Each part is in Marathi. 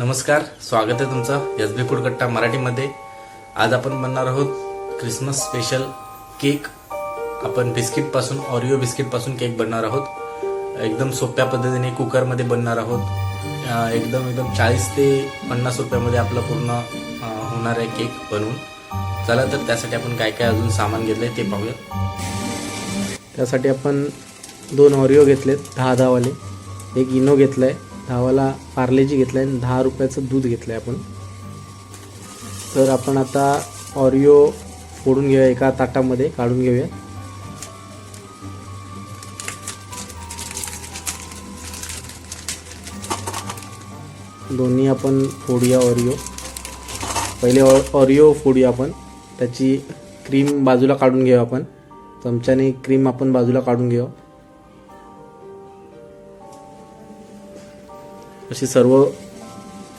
नमस्कार स्वागत आहे तुमचं एस बी कुडकट्टा मराठीमध्ये. आज आपण बनणार आहोत क्रिसमस स्पेशल केक आपण बिस्किटपासून ऑरिओ बिस्किटपासून केक बनणार आहोत. एकदम सोप्या पद्धतीने कुकरमध्ये बनणार आहोत. एकदम एकदम चाळीस ते पन्नास रुपयामध्ये आपलं पूर्ण होणार आहे केक बनवून. चला तर त्यासाठी आपण काय काय अजून सामान घेतलं आहे ते पाहूया. त्यासाठी आपण दोन ऑरिओ घेतलेत दहा दहावाले. एक इनो घेतला आहे गावाला पार्लेजी घेतला आहे आणि दहा रुपयाचं दूध घेतलं आहे आपण. तर आपण आता ऑरिओ फोडून घेऊया एका ताटामध्ये काढून घेऊया. दोन्ही आपण फोडूया ऑरिओ पहिले ऑ- ऑरिओ फोडूया आपण. त्याची क्रीम बाजूला काढून घेऊया आपण. चमच्याने क्रीम आपण बाजूला काढून घेऊ. अशी सर्व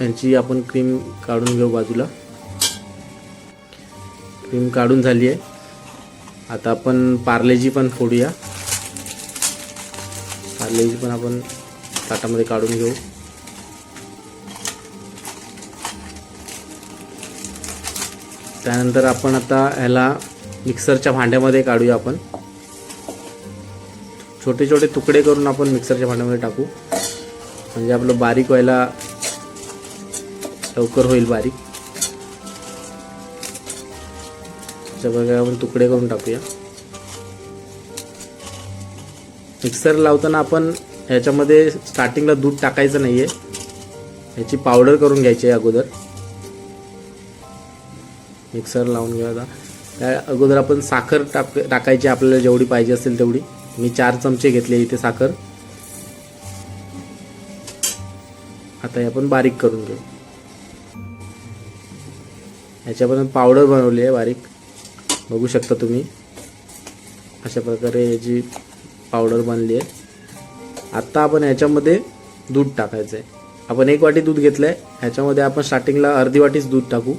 यांची आपण क्रीम काढून घेऊ बाजूला. क्रीम काढून झाली आहे. आता आपण पार्लेजी पण फोडूया. पार्लेजी पण आपण ताटामध्ये काढून घेऊ. त्यानंतर आपण आता ह्याला मिक्सरच्या भांड्यामध्ये काढूया आपण. छोटे छोटे तुकडे करून आपण मिक्सरच्या भांड्यामध्ये टाकू. म्हणजे आपलं बारीक व्हायला लवकर होईल बारीक. बघा आपण तुकडे करून टाकूया. मिक्सर लावताना आपण ह्याच्यामध्ये स्टार्टिंगला दूध टाकायचं नाही आहे ह्याची पावडर करून घ्यायची आहे अगोदर. मिक्सर लावून घ्या आता. त्या अगोदर आपण साखर टाक टाकायची आपल्याला जेवढी पाहिजे असेल तेवढी. मी चार चमचे घेतले इथे साखर. आता हे आपण बारीक करून घेऊ. ह्याच्यापर्यंत पावडर बनवली आहे बारीक. बघू शकता तुम्ही. अशा प्रकारे याची पावडर बनली आहे. आत्ता आपण ह्याच्यामध्ये दूध टाकायचं आहे. आपण एक वाटी दूध घेतलं आहे ह्याच्यामध्ये आपण स्टार्टिंगला अर्धी वाटीच दूध टाकू.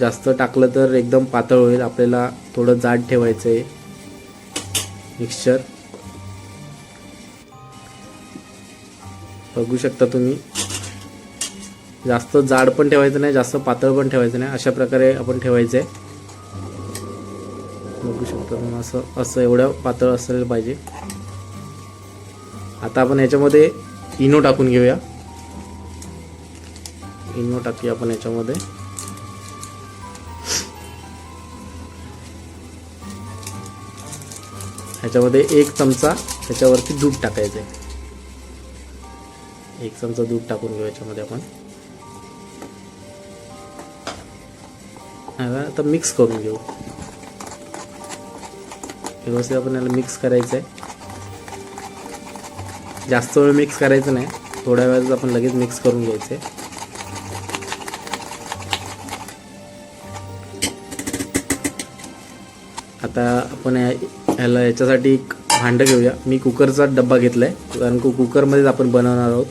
जास्त टाकलं तर एकदम पातळ होईल. आपल्याला थोडं जाड ठेवायचं आहे मिक्सचर बघू शकता तुम्ही. जास्त जाड पण ठेवायचं नाही जास्त पातळ पण ठेवायचं नाही. अशा प्रकारे आपण ठेवायचं आहे बघू शकता तुम्ही असं असं एवढं पातळ असायला पाहिजे. आता आपण याच्यामध्ये इनो टाकून घेऊया. इनो टाकूया आपण याच्यामध्ये ह्याच्यामध्ये एक चमचा त्याच्यावरती दूध टाकायचं आहे एक चमचा दूध टाकून घेऊ याच्यामध्ये आपण. आता मिक्स करून घेऊ. व्यवस्थित आपण याला मिक्स करायचं आहे जास्त वेळ मिक्स करायचं नाही. थोड्या वेळात आपण लगेच मिक्स करून घ्यायचं. आहे आता आपण या- ह्याला याच्यासाठी एक भांडं घेऊया. मी कुकरचा डब्बा घेतला आहे कारण कुकरमध्येच आपण बनवणार आहोत.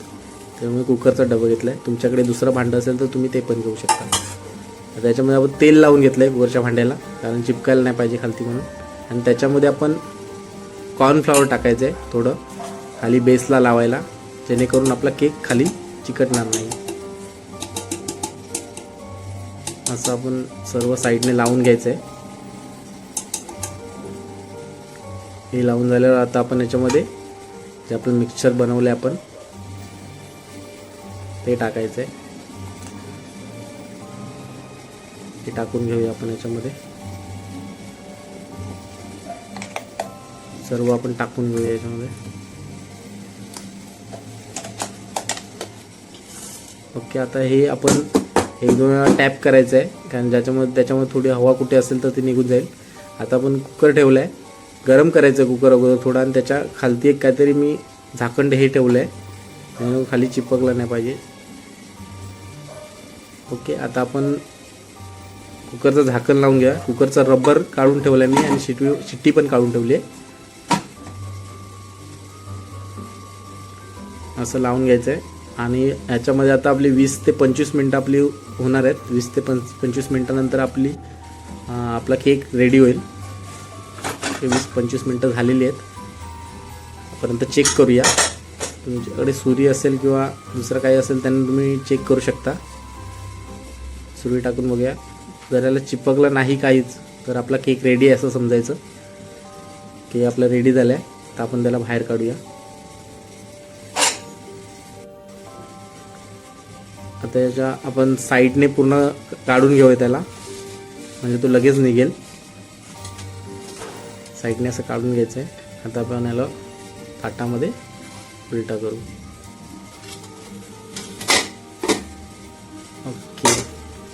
त्यामुळे कुकरचा डबा घेतला आहे तुमच्याकडे दुसरं भांडं असेल तर तुम्ही ते पण घेऊ शकता. त्याच्यामध्ये आपण तेल लावून घेतलं आहे कुकरच्या भांड्याला. कारण चिपकायला नाही पाहिजे खालती म्हणून. आणि त्याच्यामध्ये आपण कॉर्नफ्लॉवर टाकायचं आहे थोडं. खाली बेसला लावायला. जेणेकरून आपला केक खाली चिकटणार नाही. असं आपण सर्व साईडने लावून घ्यायचं आहे हे लावून झाल्यावर आता आपण याच्यामध्ये जे आपलं मिक्सचर बनवलं आहे आपण ते टाकायचं आहे ते टाकून घेऊया आपण याच्यामध्ये. सर्व आपण टाकून घेऊया याच्यामध्ये. ओके आता हे आपण एक दोन वेळा टॅप करायचं आहे कारण ज्याच्यामध्ये त्याच्यामध्ये थोडी हवा कुठे असेल तर ती निघून जाईल. आता आपण कुकर ठेवलं आहे गरम करायचं कुकर अगोदर थोडा आणि त्याच्या खालती एक काहीतरी मी झाकण हे ठेवलं आहे खाली चिपकलं नाही पाहिजे. ओके आता आपण कुकरचं झाकण लावून घ्या. कुकरचा रबर काढून ठेवला मी आणि शिटी शिट्टी पण काढून ठेवली आहे. असं लावून घ्यायचं आहे आणि ह्याच्यामध्ये आता आपली वीस ते पंचवीस मिनटं आपली होणार आहेत. वीस ते पंच पंचवीस मिनटानंतर आपली आपला केक रेडी होईल. वीस पंचवीस मिनटं झालेली आहेत. पर्यंत चेक करूया. तुमच्याकडे सुरी असेल किंवा दुसरं काही असेल त्यांना तुम्ही चेक करू शकता. सुरी टाकून बघूया. जर याला चिपकलं नाही काहीच तर आपला केक रेडी आहे असं समजायचं. केक आपला रेडी झाला आहे तर आपण त्याला बाहेर काढूया. आता याच्या आपण साईडने पूर्ण काढून घेऊया त्याला. म्हणजे तो लगेच निघेल. साईडने असं काढून घ्यायचं आहे आता आपण याला ताटामध्ये उलटा करू. ओके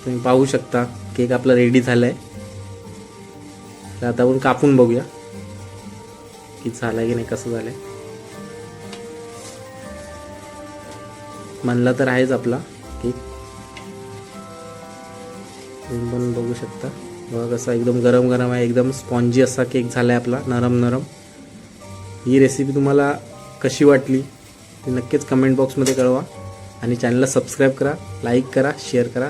तुम्ही पाहू शकता केक आपला रेडी झाला आहे तर आता आपण कापून बघूया की झालं की नाही कसं झालं आहे म्हणला तर आहेच आपला केक. तुम्ही पण बघू शकता. बघा कसा एकदम गरम गरम आहे एकदम स्पॉन्जी असा केक झाला आहे आपला नरम नरम. ही रेसिपी तुम्हाला कशी वाटली ती नक्कीच कमेंट बॉक्समध्ये कळवा. आणि चॅनलला सबस्क्राईब करा लाईक करा शेअर करा.